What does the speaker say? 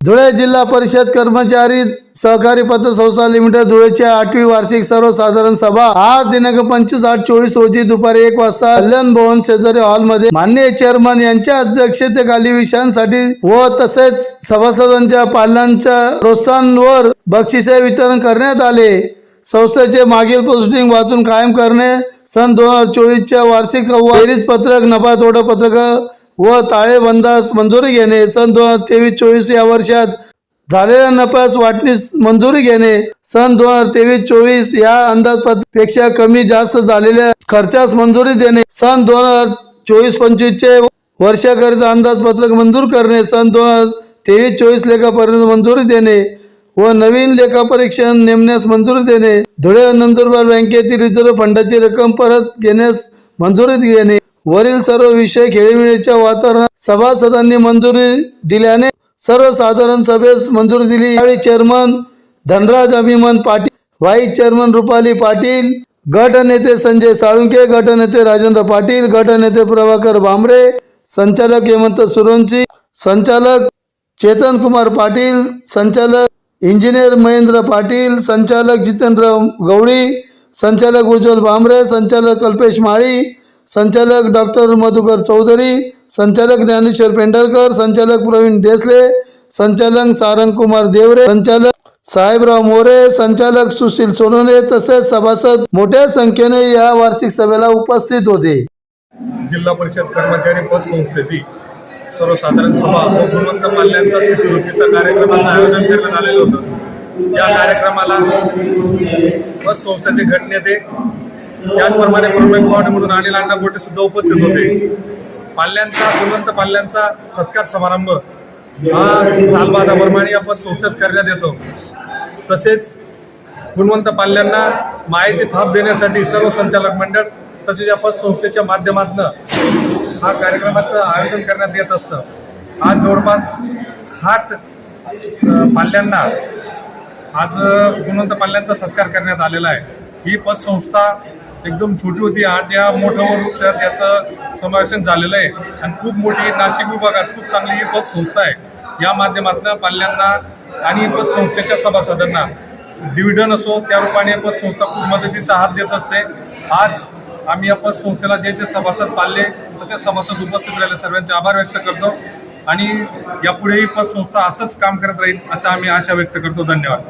धुळे जिल्हा परिषद कर्मचारी सहकारी पत्र संस्था लिमिटेड धुळेची आठवी वार्षिक सर्वसाधारण सभा. आज दिनांक पंचवीस आठ चोवीस रोजी दुपारी एक वाजता कल्याण भवन शेजारी हॉलमध्ये माननीय चेअरमन यांच्या अध्यक्षतेखाली विषयांसाठी व तसेच सभासदांच्या पालनांच्या प्रोत्साहनवर बक्षिसे वितरण करण्यात आले. संस्थेचे मागील पोस्टिंग वाचून कायम करणे सन दोन हजार चोवीसच्या वार्षिक पत्रक नफा तोटा पत्रक व ताळेबंदास मंजुरी घेणे. सन दोन हजार तेवीस चोवीस या वर्षात झालेल्या नफ्यास वाटणीस मंजुरी घेणे. सन दोन हजार तेवीस चोवीस या अंदाजपत्रापेक्षा कमी जास्त झालेल्या खर्चास मंजुरी देणे. सन दोन हजार चोवीस पंचवीसचे वर्षाकरिता अंदाजपत्रक मंजूर करणे. सन दोन हजार तेवीस चोवीस लेखापर्यंत मंजुरी देणे व नवीन लेखापरीक्षण नेमण्यास मंजुरी देणे. धुळे नंदुरबार बँकेतील रिझर्व्ह फंडाची रक्कम परत घेण्यास मंजुरी घेणे वरील सर्व विषय खेळीमेळीच्या वातावरणात सभासदांनी मंजुरी दिल्याने सर्वसाधारण सभेस मंजुरी दिली. यावेळी chairman Dhanraj Abhiman Patil vice chairman Rupali Patil गटनेते संजय साळुंके गटनेते राजेंद्र पाटील गटनेते प्रभाकर भांबरे संचालक हेमंत सुरवंशी संचालक चेतन कुमार पाटील संचालक इंजिनियर महेंद्र पाटील संचालक जितेंद्र गवळी संचालक उज्ज्वल भांबरे संचालक कल्पेश माळी संचालक डॉक्टर मधुकर चौधरी संचालक ज्ञानेश्वर पेंढारकर संचालक प्रवीण देसले संचालक सारंग कुमार देवरे संचालक साहेबराव मोरे संचालक सुशील सोनोने तसेच सभासद मोठ्या संख्येने या वार्षिक सभेला उपस्थित होते. जिल्हा परिषद कर्मचारी पद संस्थेची सर्वसाधारण सभा व गुणवंत पाल्यांचा शिष्यवृत्तीचा कार्यक्रमाचं आयोजन करण्यात आलेलं होतं. या कार्यक्रमाला पद संस्थेचे गणनेते त्याचप्रमाणे प्रमुख पाहुणे म्हणून अनिल अण्णा गोटे सुद्धा उपस्थित होते. पाल्यांचा गुणवंत पाल्यांचा सत्कार समारंभ हा सालबादाप्रमाणे या संस्थेत करण्यात येतो. तसेच गुणवंत पाल्यांना मायेची थाप देण्यासाठी सर्व संचालक मंडळ तसेच या संस्थेच्या माध्यमातून हा कार्यक्रमाचं आयोजन करण्यात येत असतं. आज जवळपास साठ पाल्यांना आज गुणवंत पाल्यांचा सत्कार करण्यात आलेला आहे. ही पतसंस्था एकदम छोटी होती आज या मोठ्या वृक्षात याचं समावेशन झालेलं आहे. आणि खूप मोठी नाशिक विभागात खूप चांगली ही पतसंस्था आहे. या माध्यमातून पाल्यांना आणि पतसंस्थेच्या सभासदांना डिव्हिडन असो त्या रूपाने पतसंस्था खूप मदतीचा हात देत असते. आज आम्ही या पतसंस्थेला जे जे सभासद पाळले तसेच सभासद उपस्थित राहिले. सर्वांचे आभार व्यक्त करतो. आणि यापुढेही पतसंस्था असंच काम करत राहील असं आम्ही आशा व्यक्त करतो. धन्यवाद.